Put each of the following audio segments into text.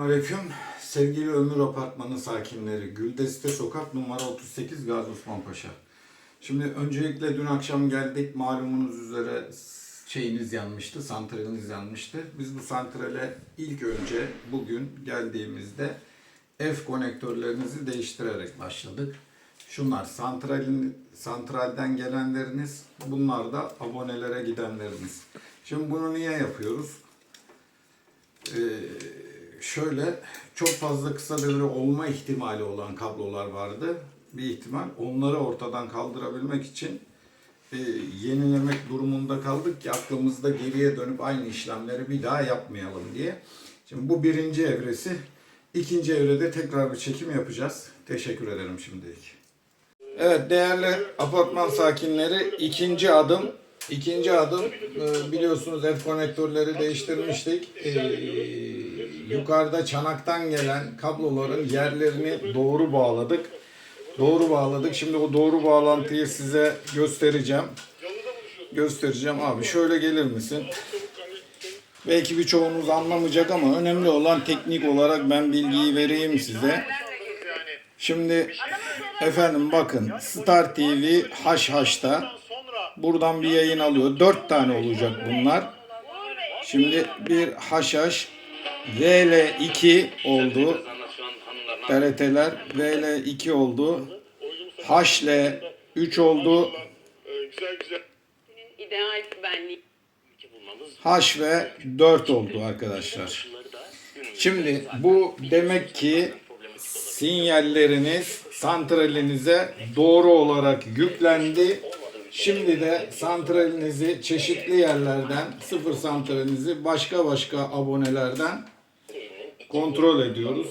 Aleyküm. Sevgili Ömür Apartmanı sakinleri, Güldeste Sokak numara 38 Gazi Osman Paşa. Şimdi öncelikle dün akşam geldik. Malumunuz üzere şeyiniz yanmıştı, santraliniz yanmıştı. Biz bu santrale ilk önce bugün geldiğimizde F konektörlerinizi değiştirerek başladık. Şunlar santralin, santralden gelenleriniz, bunlar da abonelere gidenleriniz. Şimdi bunu niye yapıyoruz? Ee, şöyle çok fazla kısa devre olma ihtimali olan kablolar vardı. Bir ihtimal. Onları ortadan kaldırabilmek için e, yenilemek durumunda kaldık ki aklımızda geriye dönüp aynı işlemleri bir daha yapmayalım diye. Şimdi bu birinci evresi. İkinci evrede tekrar bir çekim yapacağız. Teşekkür ederim şimdilik. Evet değerli apartman sakinleri ikinci adım ikinci adım e, biliyorsunuz F konektörleri değiştirmiştik. E, yukarıda çanaktan gelen kabloların yerlerini doğru bağladık. Doğru bağladık. Şimdi o doğru bağlantıyı size göstereceğim. Göstereceğim abi. Şöyle gelir misin? Belki birçoğunuz anlamayacak ama önemli olan teknik olarak ben bilgiyi vereyim size. Şimdi efendim bakın Star TV Haşhaş'ta buradan bir yayın alıyor. Dört tane olacak bunlar. Şimdi bir Haşhaş VL2 oldu. TRT'ler VL2 oldu. HL3 oldu. H ve 4 oldu arkadaşlar. Şimdi bu demek ki sinyalleriniz santralinize doğru olarak yüklendi. Şimdi de santralinizi çeşitli yerlerden, sıfır santralinizi başka başka abonelerden kontrol ediyoruz.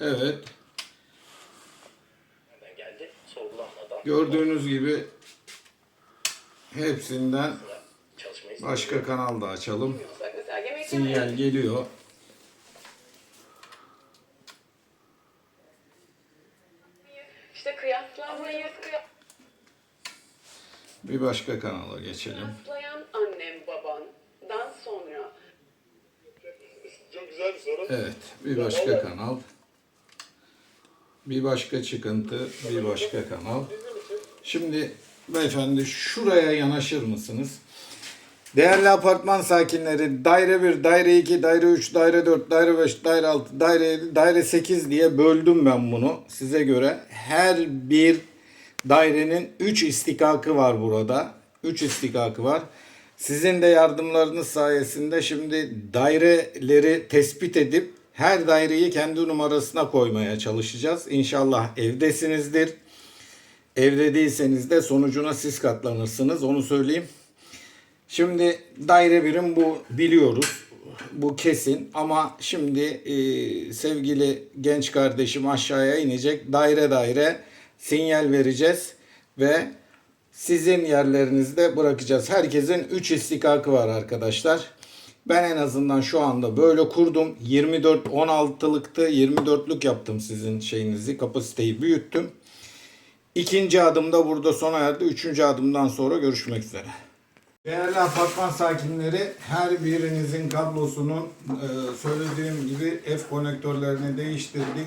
Evet. Gördüğünüz gibi hepsinden başka kanal da açalım. Sinyal geliyor. Bir başka kanala geçelim. Bir soru. Evet, bir başka kanal. Bir başka çıkıntı, bir başka kanal. Şimdi beyefendi şuraya yanaşır mısınız? Değerli apartman sakinleri daire 1, daire 2, daire 3, daire 4, daire 5, daire 6, daire 7, daire 8 diye böldüm ben bunu size göre. Her bir dairenin 3 istikakı var burada. 3 istikakı var. Sizin de yardımlarınız sayesinde şimdi daireleri tespit edip her daireyi kendi numarasına koymaya çalışacağız. İnşallah evdesinizdir. Evde değilseniz de sonucuna siz katlanırsınız. Onu söyleyeyim. Şimdi daire birim bu biliyoruz. Bu kesin ama şimdi e, sevgili genç kardeşim aşağıya inecek. Daire daire sinyal vereceğiz ve sizin yerlerinizde bırakacağız. Herkesin 3 istikakı var arkadaşlar. Ben en azından şu anda böyle kurdum. 24 16'lıktı. 24'lük yaptım sizin şeyinizi. Kapasiteyi büyüttüm. İkinci adımda burada sona erdi. Üçüncü adımdan sonra görüşmek üzere. Değerli apartman sakinleri her birinizin kablosunun e, söylediğim gibi F konektörlerini değiştirdik.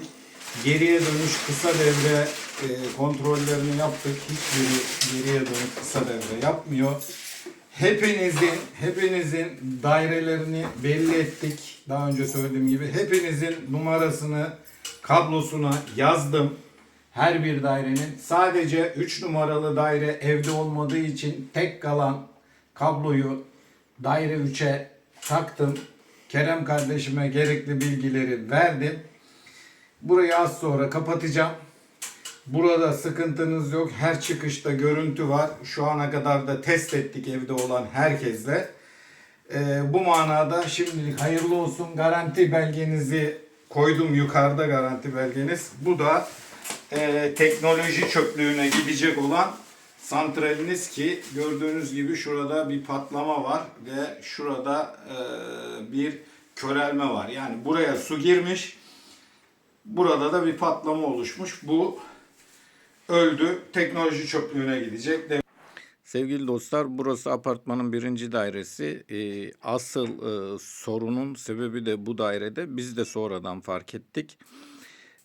Geriye dönüş kısa devre e, kontrollerini yaptık. Hiçbiri geriye dönük kısa devre yapmıyor. Hepinizin hepinizin dairelerini belli ettik. Daha önce söylediğim gibi hepinizin numarasını kablosuna yazdım. Her bir dairenin sadece 3 numaralı daire evde olmadığı için tek kalan kabloyu daire 3'e taktım. Kerem kardeşime gerekli bilgileri verdim. Burayı az sonra kapatacağım. Burada sıkıntınız yok. Her çıkışta görüntü var. Şu ana kadar da test ettik evde olan herkesle. Ee, bu manada şimdilik hayırlı olsun. Garanti belgenizi koydum yukarıda garanti belgeniz. Bu da e, teknoloji çöplüğüne gidecek olan santraliniz ki gördüğünüz gibi şurada bir patlama var ve şurada e, bir körelme var. Yani buraya su girmiş. Burada da bir patlama oluşmuş. Bu öldü. Teknoloji çöplüğüne gidecek. Sevgili dostlar burası apartmanın birinci dairesi. Ee, asıl e, sorunun sebebi de bu dairede. Biz de sonradan fark ettik.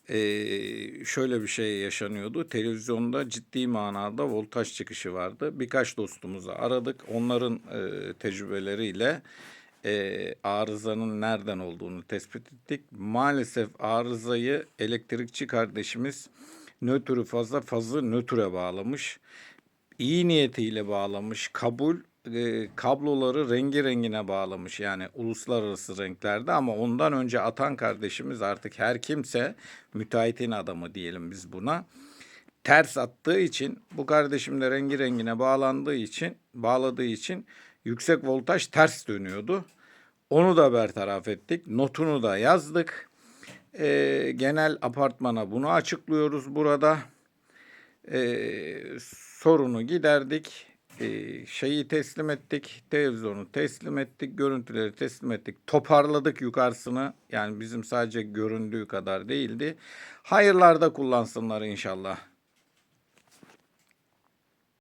Ee, şöyle bir şey yaşanıyordu. Televizyonda ciddi manada voltaj çıkışı vardı. Birkaç dostumuzu aradık. Onların e, tecrübeleriyle e, arızanın nereden olduğunu tespit ettik. Maalesef arızayı elektrikçi kardeşimiz nötrü fazla fazla nötre bağlamış iyi niyetiyle bağlamış, kabul e, kabloları rengi rengine bağlamış yani uluslararası renklerde ama ondan önce atan kardeşimiz artık her kimse müteahhitin adamı diyelim biz buna ters attığı için bu kardeşim de rengi rengine bağlandığı için bağladığı için yüksek voltaj ters dönüyordu. Onu da bertaraf ettik. Notunu da yazdık. E, genel apartmana bunu açıklıyoruz burada e, sorunu giderdik. E, şeyi teslim ettik. Televizyonu teslim ettik. Görüntüleri teslim ettik. Toparladık yukarısını. Yani bizim sadece göründüğü kadar değildi. Hayırlarda kullansınlar inşallah.